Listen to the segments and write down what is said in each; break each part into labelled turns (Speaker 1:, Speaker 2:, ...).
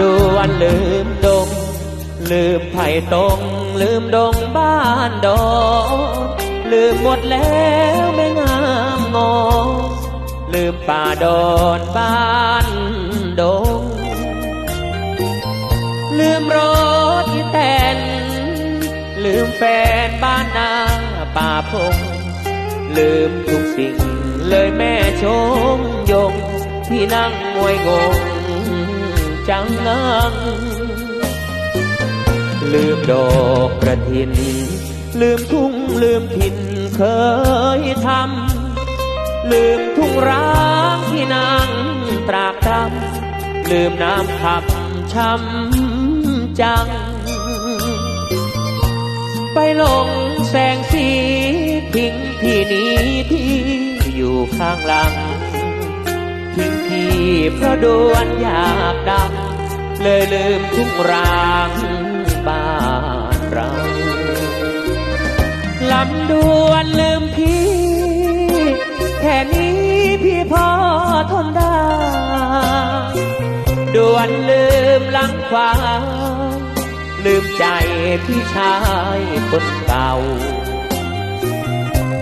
Speaker 1: ดวนลืมดง ลืมไผ่ตรงลืมดงบ้านดอลืมหมดแล้วไม่งามงอ ลืมป่าดอนบ้านดง ลืมรถที่แตนลืมแฟนบ้านนาป่าพง ลืมทุกสิ่งเลยแม่ชมยงที่นั่งมวยงง จังงังลืมดอกกระถิน ลืมทุ่งลืมถิ่นเคยทำลืมทุ่งร้างที่นางตรากตรำลืมน้ำขับช้ำจัง ไปลงแสงสีทิ้งที่นี้ที่อยู่ข้างหลัง ทิ้งที่เพราะดวนอยากดังเลยลืมทุ่งร้างบ้านเราลำดวนลืมพี่ แค่นี้พี่พอทนได้ดวนลืมลังควาลืมใจพี่ชายคนเก่า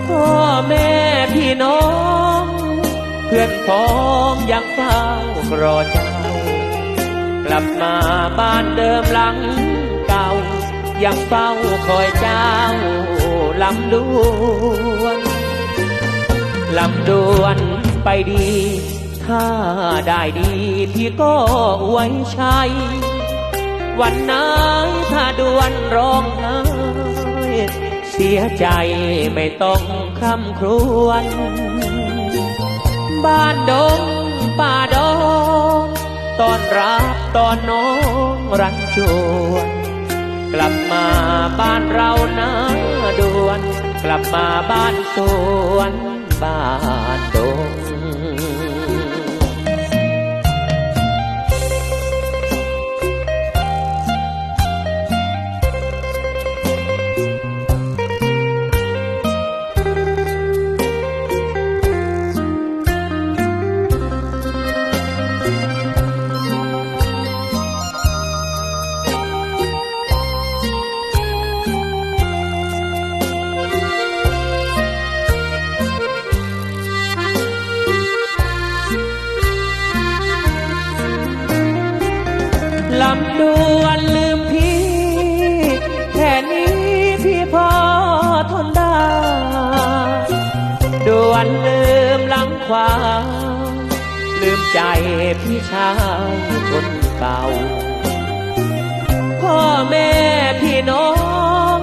Speaker 1: พ่อแม่พี่น้อง เพื่อนพ้องยังเฝ้ารอเจ้า กลับมาบ้านเดิมหลังเก่า ยังเฝ้าคอยเจ้าลำดวนลำดวนไปดี ถ้าได้ดีพี่ก็ไว้ใช้วันไหนถ้าดวนร้องไห้เสียใจไม่ต้องคำครวญ บ้านดงป่าดงตอนรับตอนน้องรันจวนกลับมาบ้านเรานะด่วน กลับมาบ้านสวนบ้านดง ลำดวนลืมพี่ แค่นี้พี่พอทนได้ดวนลืมหลังควาลืมใจพี่ชายคนเก่า พ่อแม่พี่น้อง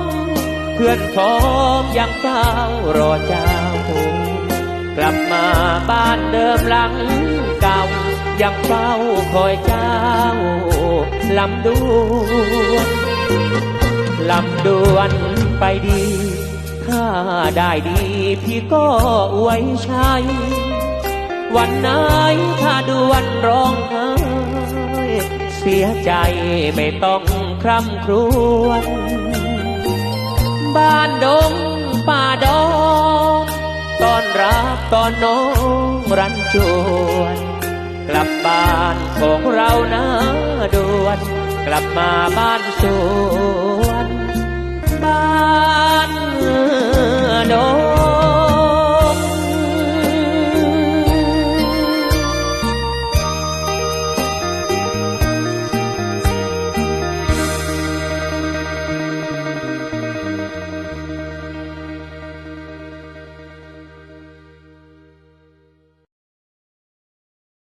Speaker 1: เพื่อนพ้องยังเฝ้ารอเจ้า กลับมาบ้านเดิมหลังเก่ายังเฝ้าคอยเจ้า ลำดวนลำดวนไปดี ถ้าได้ดีพี่ก็อวยชัยวันไหนถ้าดวนร้องไห้เสียใจไม่ต้องคร่ำครวญบ้านดงป่าดองตอนรับตอนน้องรันจวน กลับบ้านของเราหนาดวน กลับมาบ้านสวน บ้านโน